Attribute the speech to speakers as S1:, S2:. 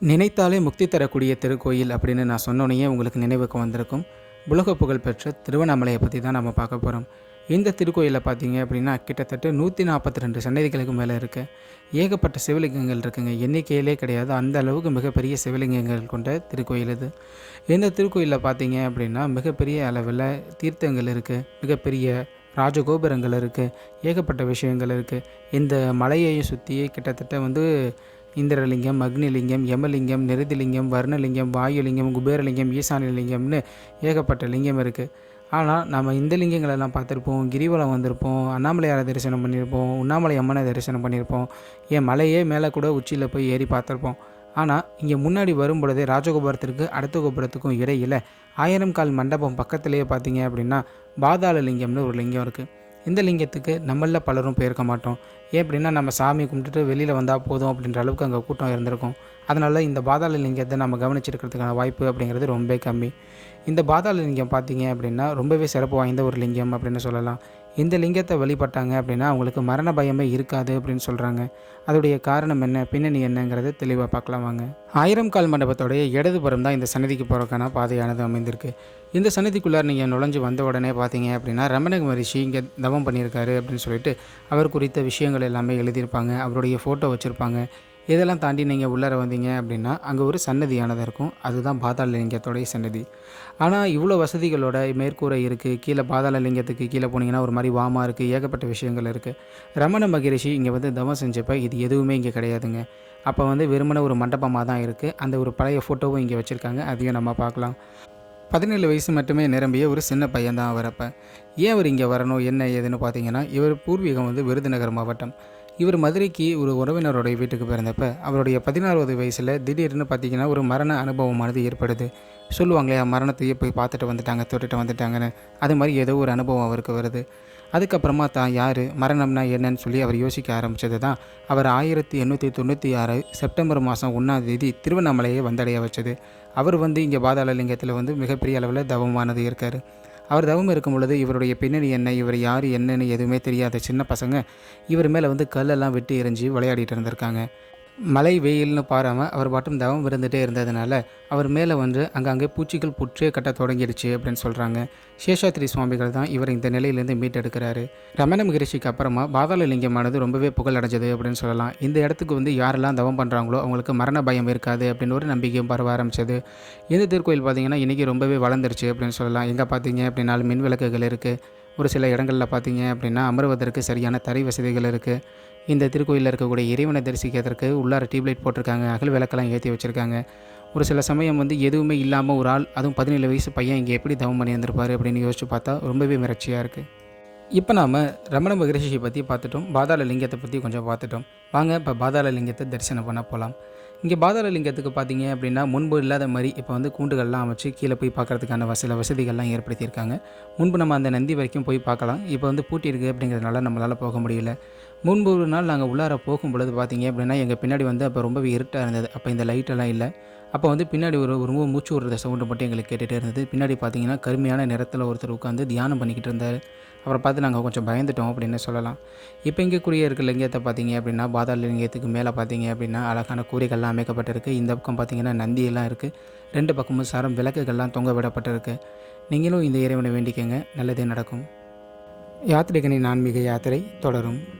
S1: நினைத்தாலே முக்தி தரக்கூடிய திருக்கோயில் அப்படின்னு நான் சொன்னோனையே உங்களுக்கு நினைவுக்கு வந்திருக்கும். உலக புகழ்பெற்ற திருவண்ணாமலையை பற்றி தான் நம்ம பார்க்க போகிறோம் இந்த திருக்கோயிலில் பார்த்தீங்க அப்படின்னா கிட்டத்தட்ட நூற்றி நாற்பத்தி ரெண்டு சன்னதிகளுக்கு மேலே இருக்குது ஏகப்பட்ட சிவலிங்கங்கள் இருக்குங்க. எண்ணிக்கையிலே கிடையாது. அந்த அளவுக்கு மிகப்பெரிய சிவலிங்கங்கள் கொண்ட திருக்கோயில் இது. இந்த திருக்கோயிலில் பார்த்தீங்க அப்படின்னா மிகப்பெரிய அளவில் தீர்த்தங்கள் இருக்குது மிகப்பெரிய ராஜகோபுரங்கள் இருக்குது ஏகப்பட்ட விஷயங்கள் இருக்குது இந்த மலையையும் சுற்றி கிட்டத்தட்ட வந்து இந்திரலிங்கம் அக்னிலிங்கம் யமலிங்கம் நிருதிலிங்கம் வர்ணலிங்கம் வாயுலிங்கம் குபேரலிங்கம் ஈசானிலிங்கம்னு ஏகப்பட்ட லிங்கம் இருக்குது ஆனால் நம்ம இந்த லிங்கங்களெல்லாம் பார்த்துருப்போம் கிரிவலம் வந்திருப்போம் அண்ணாமலையாரை தரிசனம் பண்ணியிருப்போம் உண்ணாமலை அம்மனை தரிசனம் பண்ணியிருப்போம் என் மலையே மேலே கூட உச்சியில் போய் ஏறி பார்த்துருப்போம். ஆனால் இங்கே முன்னாடி வரும் பொழுதே ராஜகோபுரத்திற்கு அடுத்த கோபுரத்துக்கும் இடையில் ஆயிரம் கால் மண்டபம் பக்கத்துலேயே பார்த்தீங்க அப்படின்னா பாதாள லிங்கம்னு ஒரு லிங்கம் இருக்குது இந்த லிங்கத்துக்கு நம்மளில் பலரும் போயிருக்க மாட்டோம். ஏன் அப்படின்னா நம்ம சாமி கும்பிட்டுட்டு வெளியில் வந்தால் போதும் அப்படின்ற அளவுக்கு அங்கே கூட்டம் இருந்திருக்கும். அதனால இந்த பாதாள லிங்கத்தை நம்ம கவனிச்சிருக்கிறதுக்கான வாய்ப்பு அப்படிங்கிறது ரொம்ப கம்மி. இந்த பாதாள லிங்கம் பார்த்தீங்க அப்படின்னா ரொம்பவே சிறப்பு வாய்ந்த ஒரு லிங்கம் அப்படின்னு சொல்லலாம். இந்த லிங்கத்தை வழிபட்டாங்க அப்படின்னா அவங்களுக்கு மரண பயமே இருக்காது அப்படின்னு சொல்கிறாங்க அதோடைய காரணம் என்ன? பின்னணி என்னங்கிறத தெளிவாக பார்க்கலாம் வாங்க. ஆயிரம் கால் மண்டபத்தோடைய இடதுபுறம் தான் இந்த சன்னதிக்கு போகிறக்கான பாதையானது அமைந்திருக்கு. இந்த சன்னதிக்குள்ளார் நீங்கள் நுழைஞ்சு வந்த உடனே பார்த்தீங்க அப்படின்னா ரமணக மகரிஷி இங்கே தவம் பண்ணியிருக்காரு அப்படின்னு சொல்லிட்டு அவர் குறித்த விஷயங்கள் எல்லாமே எழுதியிருப்பாங்க. அவருடைய ஃபோட்டோ வச்சுருப்பாங்க. இதெல்லாம் தாண்டி நீங்கள் உள்ளார வந்தீங்க அப்படின்னா அங்கே ஒரு சன்னதியானது இருக்கும். அதுதான் பாதாள லிங்கத்தோடைய சன்னதி. ஆனால் இவ்வளோ வசதிகளோட மேற்கூரை இருக்குது கீழே பாதாள லிங்கத்துக்கு கீழே போனீங்கன்னா ஒரு மாதிரி வாமா இருக்குது ஏகப்பட்ட விஷயங்கள் இருக்குது ரமண மகிரிஷி இங்கே வந்து தவம் செஞ்சப்போ இது எதுவுமே இங்கே கிடையாதுங்க. அப்போ வந்து வெறுமன ஒரு மண்டபமாக தான் இருக்குது அந்த ஒரு பழைய ஃபோட்டோவும் இங்கே வச்சுருக்காங்க. அதையும் நம்ம பார்க்கலாம். பதினேழு வயசு மட்டுமே நிரம்பிய ஒரு சின்ன பையன் தான் வரப்போ ஏன் அவர் இங்கே வரணும் என்ன ஏதுன்னு பார்த்தீங்கன்னா இவர் பூர்வீகம் வந்து விருதுநகர் மாவட்டம். இவர் மதுரைக்கு ஒரு உறவினருடைய வீட்டுக்கு பிறந்தப்ப அவருடைய பதினாறாவது வயசில் திடீர்னு பார்த்தீங்கன்னா ஒரு மரண அனுபவமானது ஏற்படுது. சொல்லுவாங்களே மரணத்தையே போய் பார்த்துட்டு வந்துட்டாங்க தொட்டுட்டு வந்துட்டாங்கன்னு. அது மாதிரி ஏதோ ஒரு அனுபவம் அவருக்கு வருது. அதுக்கப்புறமா தான் யார் மரணம்னா என்னன்னு சொல்லி அவர் யோசிக்க ஆரம்பித்தது தான். அவர் ஆயிரத்தி எண்ணூற்றி தொண்ணூற்றி ஆறு செப்டம்பர் மாதம் ஒன்றாம் தேதி திருவண்ணாமலையை வந்தடைய வச்சது. அவர் வந்து இங்கே பாதாள லிங்கத்தில் வந்து மிகப்பெரிய அளவில் தவமானது இருக்கார். அவர் தவம் இருக்கும் பொழுது இவருடைய பின்னணி என்ன இவர் யார் என்னன்னு எதுவுமே தெரியாத சின்ன பசங்க இவர் மேலே வந்து கல்லெல்லாம் வெட்டி எறிஞ்சு விளையாடிட்டு இருந்திருக்காங்க. மழை வெயில்னு பாராமல் அவர் பாட்டும் தவம் இருந்துகிட்டே இருந்ததுனால அவர் மேலே வந்து அங்கங்கே பூச்சிகள் புற்றே கட்ட தொடங்கிடுச்சு அப்படின்னு சொல்கிறாங்க சேஷாத்ரி சுவாமிகள் தான் இவர் இந்த நிலையிலேருந்து மீட்டெடுக்கிறாரு. ரமண மகரிஷிக்கு அப்புறமா பாதாளலிங்கமானது ரொம்பவே புகழடைஞ்சது அப்படின்னு சொல்லலாம். இந்த இடத்துக்கு வந்து யாரெல்லாம் தவம் பண்ணுறாங்களோ அவங்களுக்கு மரண பயம் இருக்காது அப்படின்னு ஒரு நம்பிக்கையும் பரவ ஆரம்பிச்சது. இந்த திருக்கோயில் பார்த்தீங்கன்னா இன்றைக்கி ரொம்பவே வளர்ந்துருச்சு அப்படின்னு சொல்லலாம். எங்கே பார்த்தீங்க அப்படின்னாலும் மின் விளக்குகள் இருக்குது ஒரு சில இடங்களில் பார்த்தீங்க அப்படின்னா அமர்வதற்கு சரியான தரை வசதிகள் இருக்குது இந்த திருக்கோயிலில் இருக்கக்கூடிய இறைவனை தரிசிக்கிறதுக்கு உள்ளார டியூப்லைட் போட்டிருக்காங்க அகல் விளக்கெல்லாம் ஏற்றி வச்சுருக்காங்க. ஒரு சில சமயம் வந்து எதுவுமே இல்லாமல் ஒரு ஆள் அதுவும் பதினேழு வயசு பையன் இங்கே எப்படி தவம் பண்ணி வந்திருப்பாரு அப்படின்னு யோசிச்சு பார்த்தா ரொம்பவே மிரட்சியாக இருக்குது இப்போ நாம் ரமண மகரிஷியை பற்றி பார்த்துட்டோம் பாதாள லிங்கத்தை பற்றி கொஞ்சம் பார்த்துட்டோம். வாங்க இப்போ பாதாள லிங்கத்தை தரிசனம் பண்ண போகலாம் இங்கே பாதாள லிங்கத்துக்கு பார்த்தீங்க அப்படின்னா முன்பு இல்லாத மாதிரி இப்போ வந்து கூண்டுகள்லாம் அமைச்சு கீழே போய் பார்க்கறதுக்கான சில வசதிகள்லாம் ஏற்படுத்தியிருக்காங்க. முன்பு நம்ம அந்த நந்தி வரைக்கும் போய் பார்க்கலாம். இப்போ வந்து பூட்டி இருக்குது அப்படிங்கிறதுனால நம்மளால் போக முடியல. முன்பு ஒரு நாள் நாங்கள் உள்ளார போகும் பொழுது பார்த்தீங்க அப்படின்னா எங்கள் பின்னாடி வந்து அப்போ ரொம்பவே இருட்டாக இருந்தது. அப்போ இந்த லைட்டெல்லாம் இல்லை. அப்போ வந்து பின்னாடி ஒரு ரொம்ப மூச்சு விடுற சவுண்டு மட்டும் எங்களுக்கு கேட்டுகிட்டே இருந்தது. பின்னாடி பார்த்தீங்கன்னா கருமையான நிறத்தில் ஒருத்தர் உட்காந்து தியானம் பண்ணிக்கிட்டு இருந்தார். அப்புறம் பார்த்து நாங்கள் கொஞ்சம் பயந்துட்டோம் அப்படின்னு சொல்லலாம். இப்போ இங்கே கூடிய இருக்கிற லிங்கத்தை பார்த்தீங்க அப்படின்னா பாதாள லிங்கத்துக்கு மேலே பார்த்தீங்க அப்படின்னா அழகான கூரைகள்லாம் அமைக்கப்பட்டிருக்கு. இந்த பக்கம் பார்த்தீங்கன்னா நந்தியெல்லாம் இருக்குது ரெண்டு பக்கமும் சரம் விளக்குகள்லாம் தொங்க விடப்பட்டிருக்கு. நீங்களும் இந்த இறைவனை வேண்டிக்கங்க. நல்லதே நடக்கும். யாத்திரைகனின் ஆன்மீக யாத்திரை தொடரும்.